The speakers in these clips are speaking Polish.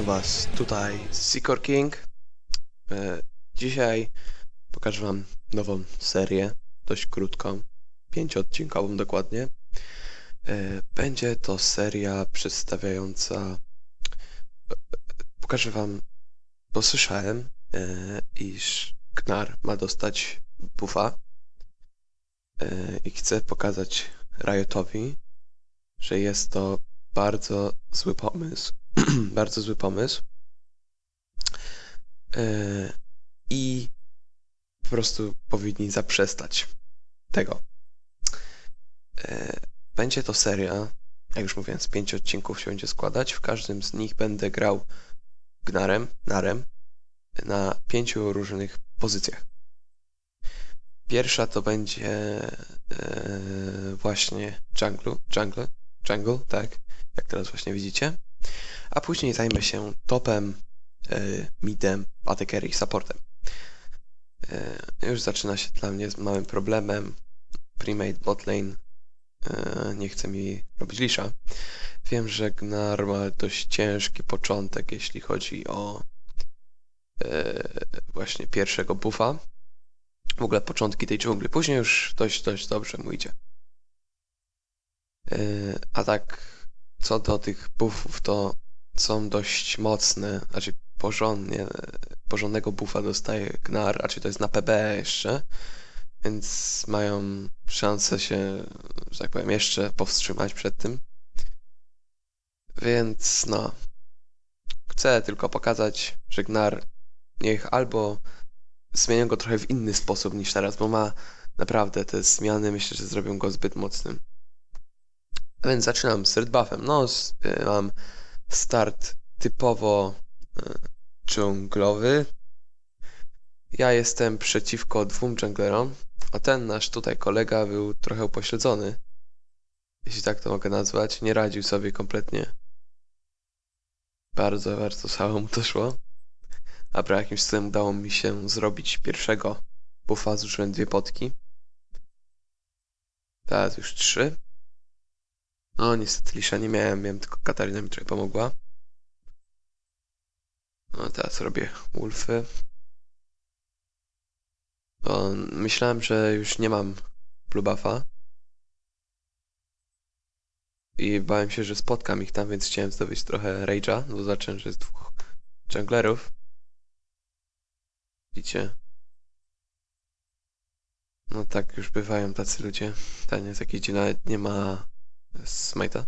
Witam Was tutaj Seekor King. E, Dzisiaj pokażę Wam nową serię, dość krótką, pięcioodcinkową dokładnie. E, Będzie to seria przedstawiająca. e, Pokażę Wam, bo słyszałem, iż Gnar ma dostać buffa i chcę pokazać Riotowi, że jest to bardzo zły pomysł. bardzo zły pomysł. Yy, I po prostu powinni zaprzestać tego. Yy, Będzie to seria, jak już mówiłem, z pięciu odcinków się będzie składać. W każdym z nich będę grał Gnarem, Narem na pięciu różnych pozycjach. Pierwsza to będzie yy, właśnie jungle, jungle, jungle, tak, jak teraz właśnie widzicie a później zajmę się topem, yy, midem, AD i supportem. Yy, już zaczyna się dla mnie z małym problemem. Premade botlane yy, nie chce mi robić lisza. Wiem, że Gnar ma dość ciężki początek, jeśli chodzi o właśnie pierwszego buffa. W ogóle początki tej dżungli. Później już dość, dość dobrze mu idzie. A tak co do tych buffów, to są dość mocne, znaczy porządnie, porządnego buffa dostaje Gnar, a czy to jest na PB jeszcze, więc mają szansę się, że tak powiem, jeszcze powstrzymać przed tym. Więc no, chcę tylko pokazać, że Gnar niech albo zmienią go trochę w inny sposób niż teraz, bo ma naprawdę te zmiany, myślę, że zrobią go zbyt mocnym. A więc zaczynam z red buffem. No, z, y, mam start typowo y, dżunglowy. Ja jestem przeciwko dwóm junglerom, a ten nasz tutaj kolega był trochę upośledzony. Jeśli tak to mogę nazwać. Nie radził sobie kompletnie. Bardzo, bardzo słabo mu to szło. A po jakimś cudem udało mi się zrobić pierwszego buffa, zużyłem dwie potki. Teraz już trzy. No niestety Lisza nie miałem, miałem tylko Katarina mi trochę pomogła. No teraz robię Wolfy. Bo myślałem, że już nie mam Blue Buffa. I bałem się, że spotkam ich tam, więc chciałem zdobyć trochę Rage'a, bo zobaczyłem, że jest dwóch junglerów. Widzicie? No tak już bywają tacy ludzie. Ten jest jakiś, gdzie nawet nie ma Smite'a.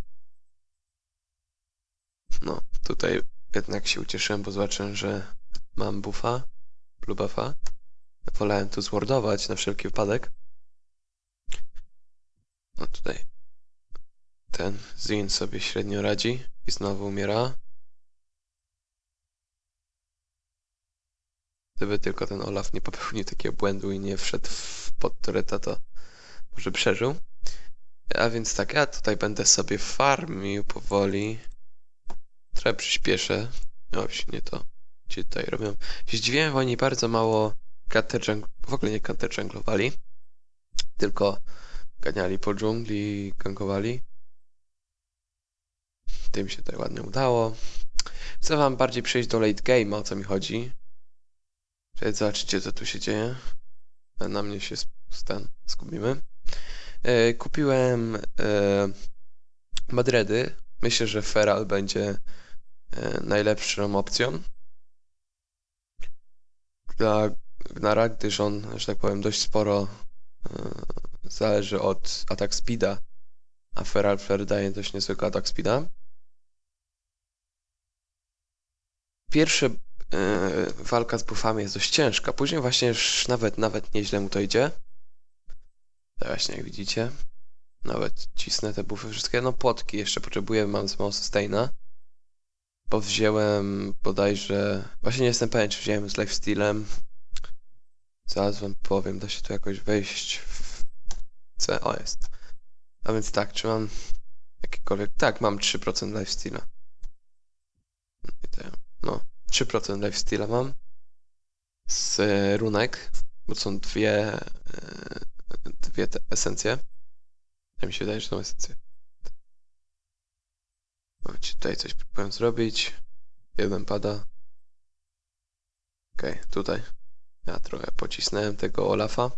No, tutaj jednak się ucieszyłem, bo zobaczyłem, że mam buffa, blue buffa. Wolałem tu zwardować na wszelki wypadek. No tutaj ten Zin sobie średnio radzi i znowu umiera. Gdyby tylko ten Olaf nie popełnił takiego błędu i nie wszedł pod tureta, to może przeżył. A więc tak, ja tutaj będę sobie farmił powoli. Trochę przyspieszę. O, nie to. Gdzie tutaj robią? Zdziwiłem, bo oni bardzo mało counter w ogóle nie counter junglowali. Tylko ganiali po dżungli i gankowali. Tym się tutaj ładnie udało. Chcę wam bardziej przejść do late game, o co mi chodzi. Zobaczycie, co tu się dzieje. Na mnie się ten zgubimy. E, kupiłem e, Madredy. Myślę, że Feral będzie e, najlepszą opcją dla Gnara, gdyż on, że tak powiem, dość sporo zależy od atak speeda, a Feral Flare daje dość niezwykły atak speeda. Pierwsza walka z buffami jest dość ciężka, później właśnie już nawet, nawet nieźle mu to idzie. Tak właśnie jak widzicie. Nawet cisnę te buffy wszystkie. No potki jeszcze potrzebuję, mam z mało sustaina. Bo wziąłem bodajże... Właśnie nie jestem pewien, czy wziąłem z lifestealem. Zaraz wam powiem, da się tu jakoś wejść w C. O, jest. A więc tak, czy mam jakiekolwiek... Tak, mam 3% lifesteala. No, 3% lifesteala mam. Z runek, bo są dwie dwie te esencje. Ja mi się wydaje, że są esencje. Chodź, tutaj coś próbuję zrobić. Jeden pada. Okej, tutaj. Ja trochę pocisnąłem tego Olafa.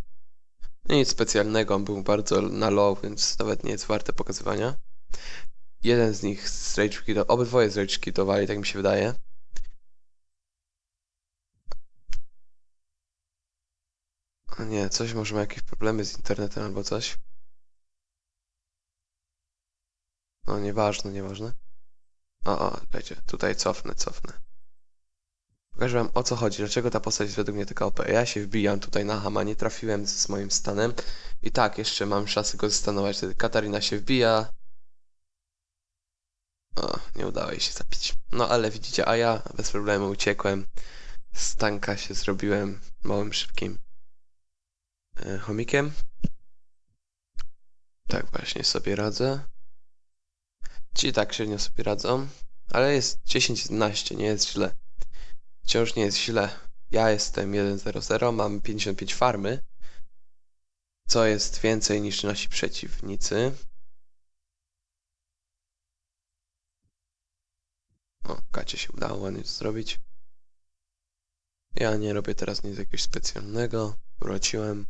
Nic specjalnego, on był bardzo na low, więc nawet nie jest warte pokazywania. Jeden z nich z Rage obydwoje z Rage tak mi się wydaje. Nie, coś może ma jakieś problemy z internetem albo coś. No nieważne, nieważne. O, o, dajcie, tutaj cofnę, cofnę. Pokażę wam o co chodzi, dlaczego ta postać jest według mnie taka OP. Ja się wbijam tutaj na Hama, nie trafiłem z moim stanem. I tak, jeszcze mam szansę go zastanować. Wtedy Katarina się wbija. O, nie udało jej się zabić. No ale widzicie, a ja bez problemu uciekłem. Z tanka się zrobiłem małym, szybkim chomikiem. Tak właśnie sobie radzę. Ci tak średnio sobie radzą, ale jest 10-11, nie jest źle. Wciąż nie jest źle. Ja jestem 1-0-0, mam 55 farmy, co jest więcej niż nasi przeciwnicy. O, Kacie się udało ładnie zrobić. Ja nie robię teraz nic jakiegoś specjalnego. Wróciłem.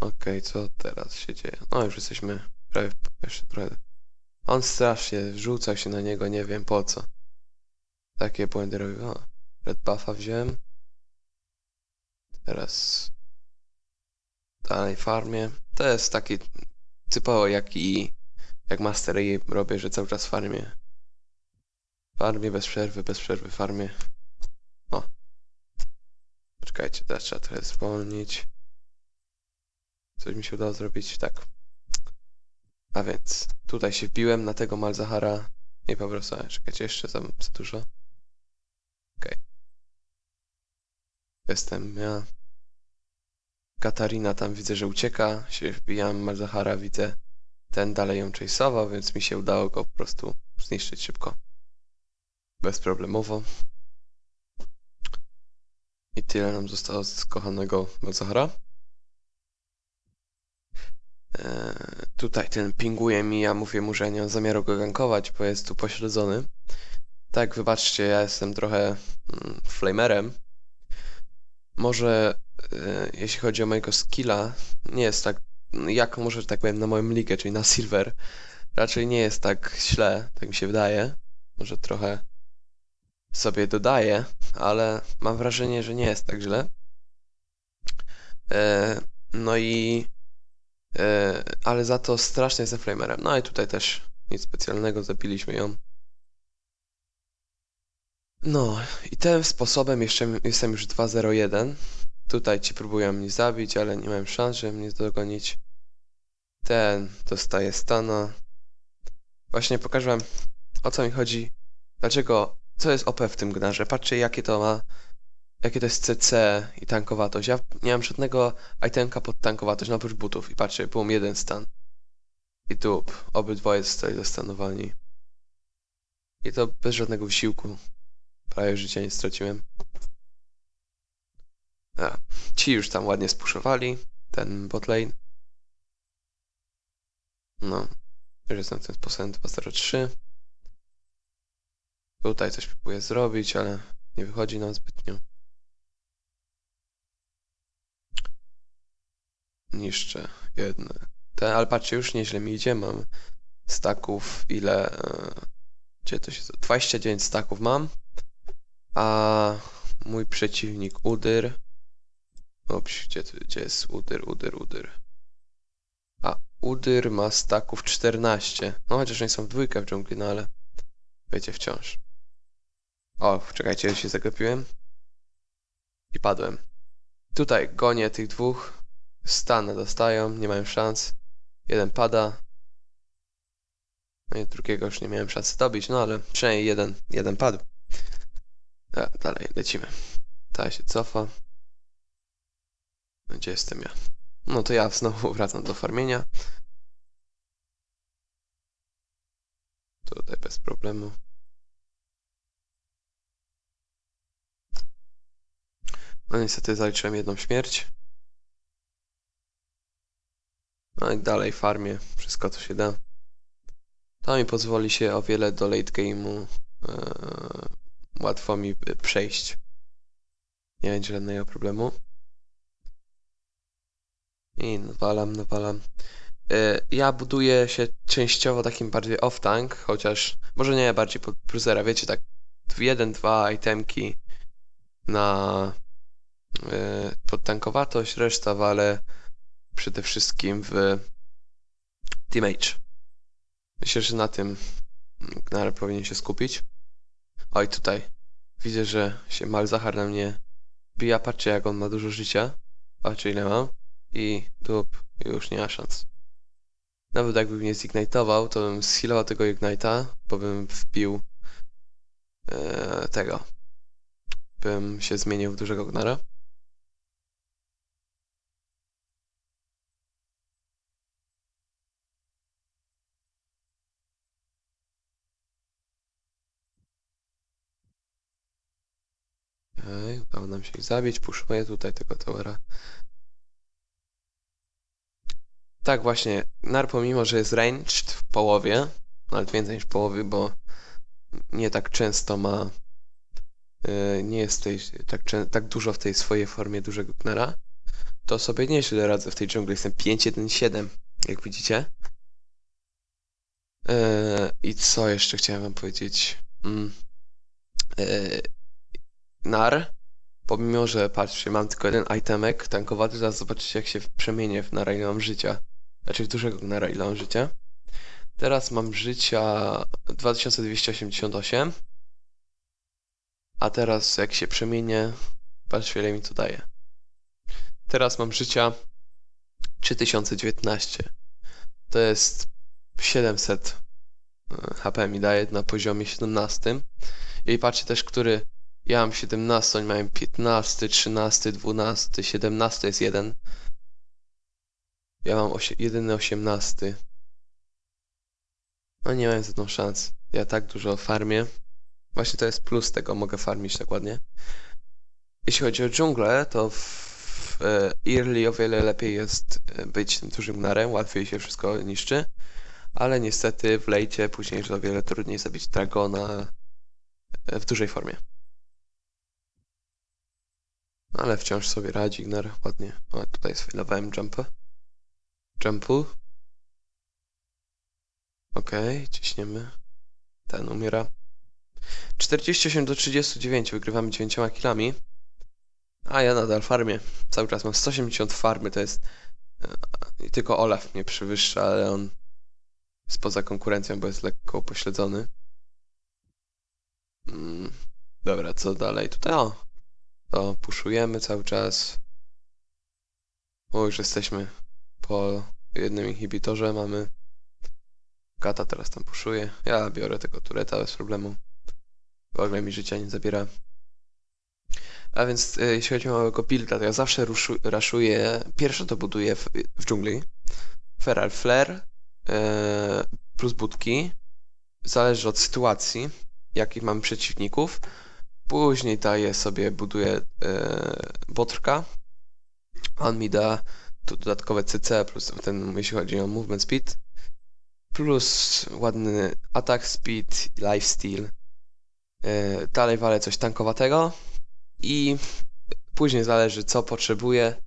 Okej, co teraz się dzieje? No już jesteśmy prawie jeszcze trochę. On strasznie rzucał się na niego, nie wiem po co. Takie błędy robił. O, red buffa wziąłem. Teraz dalej farmię. To jest taki typowo jak i jak Master robię, że cały czas farmię. Farmię bez przerwy, bez przerwy farmię. O. Poczekajcie, teraz trzeba trochę zwolnić. Coś mi się udało zrobić, tak. A więc tutaj się wbiłem na tego Malzahara i po prostu, czekajcie, jeszcze za, za dużo. Okej. Jestem ja. Katarina tam widzę, że ucieka, się wbijam, Malzahara widzę, ten dalej ją chase'ował, więc mi się udało go po prostu zniszczyć szybko. Bezproblemowo. I tyle nam zostało z kochanego Malzahara. Eee, tutaj ten pinguje mi, ja mówię mu, że nie mam zamiaru go gankować, bo jest tu pośledzony. Tak, wybaczcie, ja jestem trochę mm, flamerem. Może e, jeśli chodzi o mojego skilla, nie jest tak, jak może, że tak powiem, na moim ligę, czyli na silver, raczej nie jest tak źle, tak mi się wydaje. Może trochę sobie dodaję, ale mam wrażenie, że nie jest tak źle. E, no i e, ale za to strasznie jestem flamerem. No i tutaj też nic specjalnego, zabiliśmy ją. No i tym sposobem jeszcze jestem już 2-0-1. Tutaj ci próbują mnie zabić, ale nie mam szans, żeby mnie dogonić. Ten dostaje stana. Właśnie pokażę wam o co mi chodzi. Dlaczego, co jest OP w tym gnarze. Patrzcie jakie to ma, jakie to jest CC i tankowatość. Ja nie mam żadnego itemka pod tankowatość, no oprócz butów. I patrzcie, boom, jeden stan. I tu obydwoje zostali zastanowani. I to bez żadnego wysiłku. Prawie życia nie straciłem. A, ci już tam ładnie spuszowali ten botlane. No, już jestem ten sposób 203. Tutaj coś próbuję zrobić, ale nie wychodzi nam zbytnio. Niszczę jedne. Te, ale patrzcie, już nieźle mi idzie. Mam staków ile... e, Gdzie to się... 29 staków mam. A mój przeciwnik Udyr. Ops, gdzie, gdzie jest Udyr, Udyr, Udyr? A Udyr ma staków 14. No chociaż oni są w dwójkę w dżungli, no ale wiecie wciąż. O, czekajcie, się zagapiłem. I padłem. Tutaj gonię tych dwóch. Stan dostają, nie mają szans. Jeden pada. No i drugiego już nie miałem szansy dobić, no ale przynajmniej jeden, jeden padł. A, dalej, lecimy. Ta się cofa. No, Gdzie jestem ja? No to ja znowu wracam do farmienia. Tutaj bez problemu. No niestety zaliczyłem jedną śmierć. No i dalej farmię wszystko co się da. To mi pozwoli się o wiele do late game'u e, łatwo mi przejść. Nie będzie żadnego problemu. I nawalam, nawalam. E, Ja buduję się częściowo takim bardziej off-tank, chociaż może nie bardziej pod bruzera, wiecie, tak jeden, dwa itemki na e, podtankowatość, reszta wale przede wszystkim w damage. Myślę, że na tym Gnar powinien się skupić. Oj, tutaj widzę, że się Malzahar na mnie bija. Patrzcie, jak on ma dużo życia. Patrzcie, ile mam. I dup, już nie ma szans. Nawet jakby mnie zignitował, to bym zhealował tego Ignite'a, bo bym wbił e, tego. Bym się zmienił w dużego Gnara. Okej, udało nam się ich zabić. Puszuję tutaj tego towera. Tak właśnie, Nar pomimo, że jest ranged w połowie, nawet więcej niż w połowie, bo nie tak często ma, yy, nie jest tej, tak, tak dużo w tej swojej formie dużego Gnara, to sobie nieźle radzę w tej dżungli. Jestem 5-1-7, jak widzicie. Yy, I co jeszcze chciałem wam powiedzieć? Mm. Yy, Nar, pomimo, że patrzcie, mam tylko jeden itemek tankowaty, zaraz zobaczycie jak się przemienię w Nara ile mam życia. Znaczy w dużego Nara ile mam życia. Teraz mam życia 2288. A teraz jak się przemienię, patrzcie ile mi to daje. Teraz mam życia 3019. To jest 700 e, HP mi daje na poziomie 17. I patrzcie też, który ja mam 17, oni mają 15, 13, 12, 17 jest jeden. Ja mam osie, jedyny 18. No nie mam żadną szans. Ja tak dużo farmię. Właśnie to jest plus tego, mogę farmić tak ładnie. Jeśli chodzi o dżunglę, to w early o wiele lepiej jest e, być tym dużym gnarem, łatwiej się wszystko niszczy. Ale niestety w lejcie później jest o wiele trudniej zabić dragona e, w dużej formie. Ale wciąż sobie radzi Gnar ładnie. O, tutaj sfailowałem jumpa. Jumpu. Okej, ciśniemy. Ten umiera. 48 do 39 wygrywamy 9 killami. A ja nadal farmię. Cały czas mam 180 farmy, to jest... e, i Tylko Olaf mnie przewyższa, ale on jest poza konkurencją, bo jest lekko upośledzony. Mm, dobra, co dalej? Tutaj o, to puszujemy cały czas. O, już jesteśmy po jednym inhibitorze, mamy Kata teraz tam puszuje. Ja biorę tego tureta bez problemu. W ogóle mi życia nie zabiera. A więc e, jeśli chodzi o małego builda, to ja zawsze raszuję, pierwsze to buduję w, w dżungli. Feral Flare e, plus budki. Zależy od sytuacji, jakich mamy przeciwników. Później daję sobie, buduję e, botrka. On mi da tu dodatkowe CC plus ten, jeśli chodzi o movement speed. Plus ładny attack speed, lifesteal. E, dalej walę coś tankowatego. I później zależy co potrzebuję.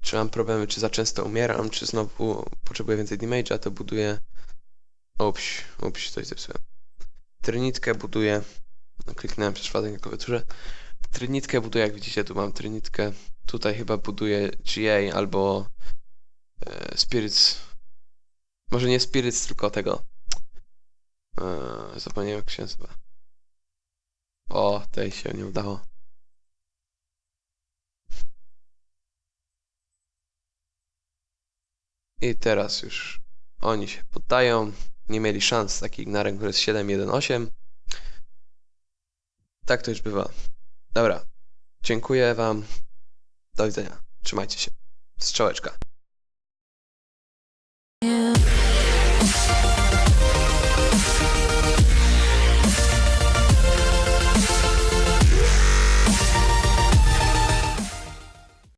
Czy mam problemy, czy za często umieram, czy znowu potrzebuję więcej damage'a, to buduję... Ups, ups, coś zepsułem. Trynitkę buduję kliknąłem przez przypadek na klawiaturze. Trynitkę buduję, jak widzicie, tu mam trynitkę. Tutaj chyba buduję GA albo e, Spirits. Może nie Spirits, tylko tego. E, zapomniałem jak się nazywa. O, tej się nie udało. I teraz już oni się poddają. Nie mieli szans z takim Ignarem, który jest 7-1-8. Tak to już bywa. Dobra. Dziękuję Wam. Do widzenia. Trzymajcie się. Strzałeczka.